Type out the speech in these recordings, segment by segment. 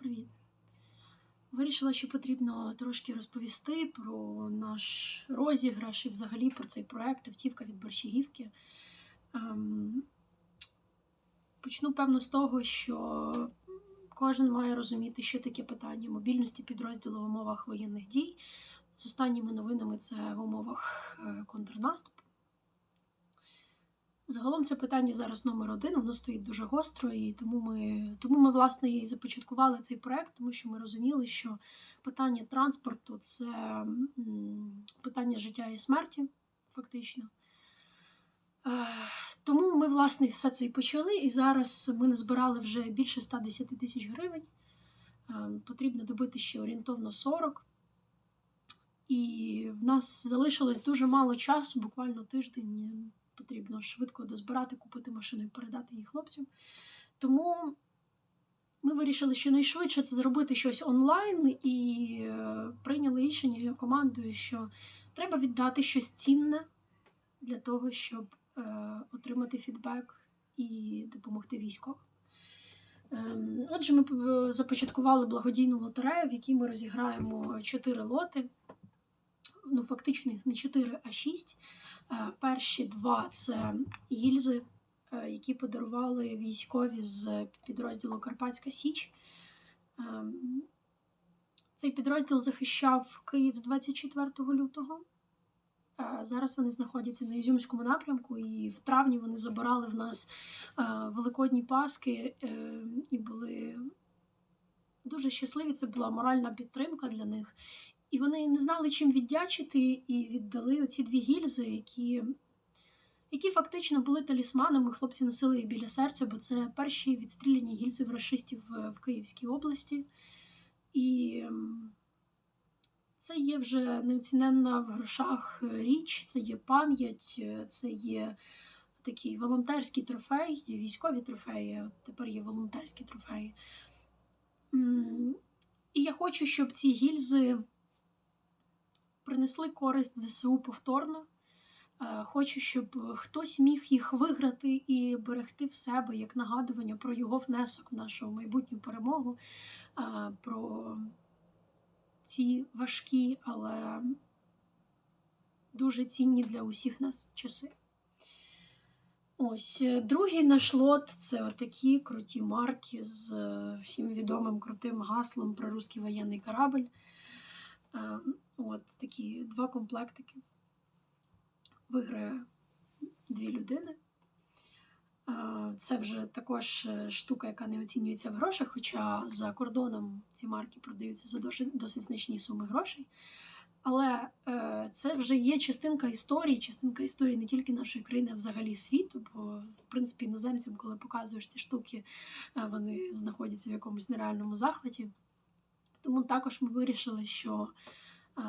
Привіт. Вирішила, що потрібно трошки розповісти про наш розіграш і взагалі про цей проект Автівка від Борщагівки. Ем, Почну, певно, з того, що кожен має розуміти, що таке питання мобільності підрозділу в умовах воєнних дій. З останніми новинами це в умовах е, контрнаступу. Загалом це питання зараз номер один, воно стоїть дуже гостро, і тому ми, тому ми власне, і започаткували цей проект, тому що ми розуміли, що питання транспорту це питання життя і смерті, фактично. Е, Тому ми, власне, все це і почали. І зараз ми назбирали вже більше 110 тисяч гривень. Е, Потрібно добити ще орієнтовно 40. І в нас залишилось дуже мало часу, буквально тиждень. Потрібно швидко дозбирати, купити машину і передати її хлопцям. Тому ми вирішили, що найшвидше це зробити щось онлайн, і е, прийняли рішення командою, що треба віддати щось цінне для того, щоб е, отримати фідбек і допомогти військовим. Ем, Отже, ми е, започаткували благодійну лотерею, в якій ми розіграємо 4 лоти. Ну, фактично їх не 4, а 6. Е, Перші два це гільзи, е, які подарували військові з підрозділу Карпатська Січ. Ем, Цей підрозділ захищав Київ з 24 лютого. Е, Зараз вони знаходяться на Ізюмському напрямку, і в травні вони забирали в нас е, великодні Паски е, і були дуже щасливі. Це була моральна підтримка для них. І вони не знали, чим віддячити, і віддали оці дві гільзи, які, які фактично були талісманами. Хлопці носили їх біля серця, бо це перші відстріляні гільзи в рашистів в, в Київській області. І це є вже неоціненна в грошах е, річ, це є пам'ять, е, це є такий волонтерський трофей, військові трофеї, а тепер є волонтерські трофеї. І я хочу, щоб ці гільзи принесли користь ЗСУ повторно. Е, Хочу, щоб хтось міг їх виграти і берегти в себе як нагадування про його внесок в нашу майбутню перемогу, е, про ці важкі, але дуже цінні для усіх нас часи. Ось е, другий наш лот це отакі круті марки з всім відомим крутим гаслом про русський воєнний корабль. От такі два комплектики. Виграє дві людини. Це вже також е, штука, яка не оцінюється в грошах, хоча за кордоном ці марки продаються за досить, досить значні суми грошей. Але е, це вже є частинка історії, частинка історії не тільки нашої країни, а взагалі світу. Бо, в принципі, іноземцям, коли показуєш ці штуки, е, вони знаходяться в якомусь нереальному захваті. Тому також ми вирішили, що е,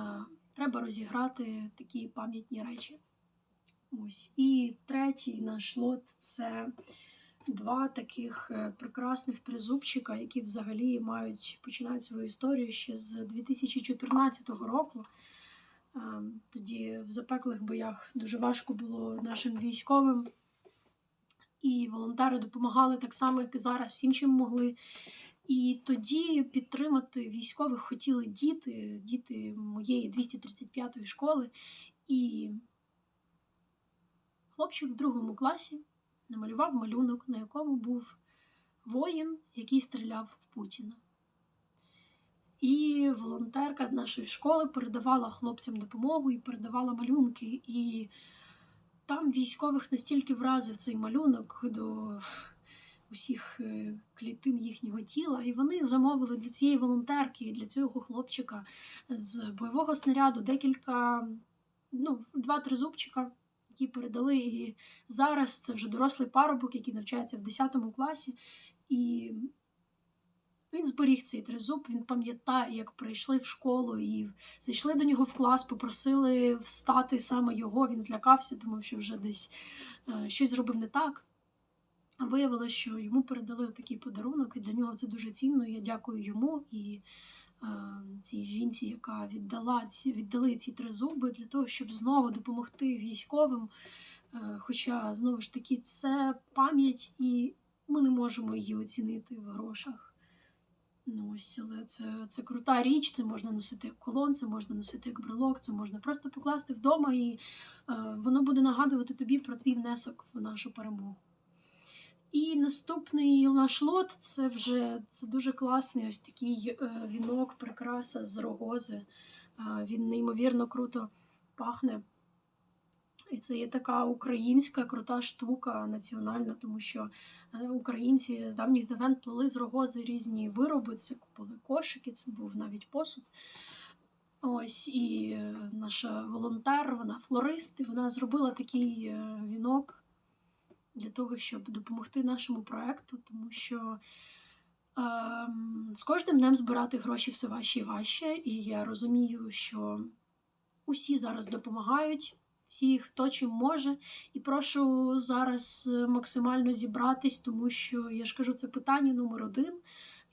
треба розіграти такі пам'ятні речі. Ось. І третій наш лот це два таких е, прекрасних тризубчика, які взагалі мають починають свою історію ще з 2014 року. Е, Тоді в запеклих боях дуже важко було нашим військовим. І волонтери допомагали так само, як і зараз, всім, чим могли. І тоді підтримати військових хотіли діти, діти моєї 235-ї школи. І хлопчик в другому класі намалював малюнок, на якому був воїн, який стріляв в Путіна. І волонтерка з нашої школи передавала хлопцям допомогу і передавала малюнки. І там військових настільки вразив цей малюнок до усіх е, клітин їхнього тіла, і вони замовили для цієї волонтерки, для цього хлопчика з бойового снаряду декілька, ну, два-три зубчика, які передали. І зараз це вже дорослий парубок, який навчається в 10 класі. І він зберіг цей тризуб, він пам'ятає, як прийшли в школу і зайшли до нього в клас, попросили встати саме його. Він злякався, думав, що вже десь е, щось зробив не так. Виявилося, що йому передали такий подарунок, і для нього це дуже цінно. Я дякую йому і е, цій жінці, яка віддала ці, віддали ці три зуби для того, щоб знову допомогти військовим. Е, хоча, знову ж таки, це пам'ять, і ми не можемо її оцінити в грошах. Ну, ось, але це, це крута річ, це можна носити як колон, це можна носити як брелок, це можна просто покласти вдома, і е, воно буде нагадувати тобі про твій внесок в нашу перемогу. І наступний наш лот це вже це дуже класний ось такий е, вінок, прикраса з рогози. Він неймовірно круто пахне. І це є така українська крута штука національна, тому що е, українці з давніх давен плели з рогози різні вироби. Це були кошики, це був навіть посуд. Ось і е, наша волонтер, вона флорист, і вона зробила такий вінок для того, щоб допомогти нашому проекту, тому що е, з кожним днем збирати гроші все важче і важче. І я розумію, що усі зараз допомагають всі, хто чим може. І прошу зараз максимально зібратись, тому що я ж кажу, це питання номер один,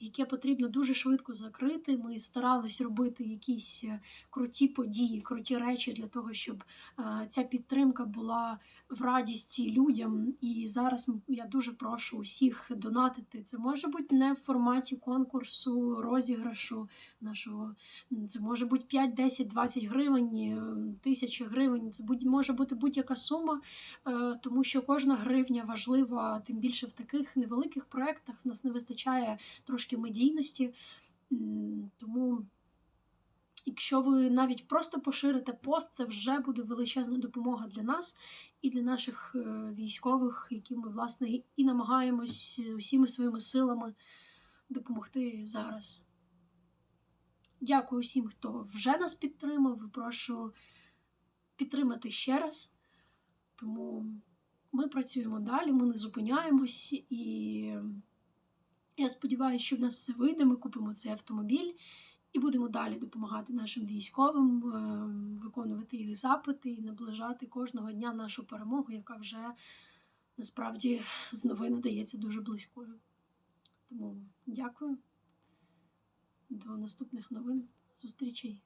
яке потрібно дуже швидко закрити. Ми старались робити якісь е, круті події, круті речі для того, щоб е, ця підтримка була в радісті людям. І зараз я дуже прошу усіх донатити. Це може бути не в форматі конкурсу, розіграшу нашого. Це може бути 5, 10, 20 гривень, е, тисячі гривень. Це може бути будь-яка сума, тому що кожна гривня важлива, тим більше в таких невеликих проєктах в нас не вистачає трошки медійності. Тому, якщо ви навіть просто поширите пост, це вже буде величезна допомога для нас і для наших е, військових, які ми, власне, і- намагаємось усіми своїми силами допомогти зараз. Дякую всім, хто вже нас підтримав. Прошу підтримати ще раз. Тому ми працюємо далі, ми не зупиняємось, і я сподіваюся, що в нас все вийде. Ми купимо цей автомобіль і будемо далі допомагати нашим військовим, е, виконувати їх запити і наближати кожного дня нашу перемогу, яка вже насправді з новин здається дуже близькою. Тому дякую. До наступних новин. Зустрічей.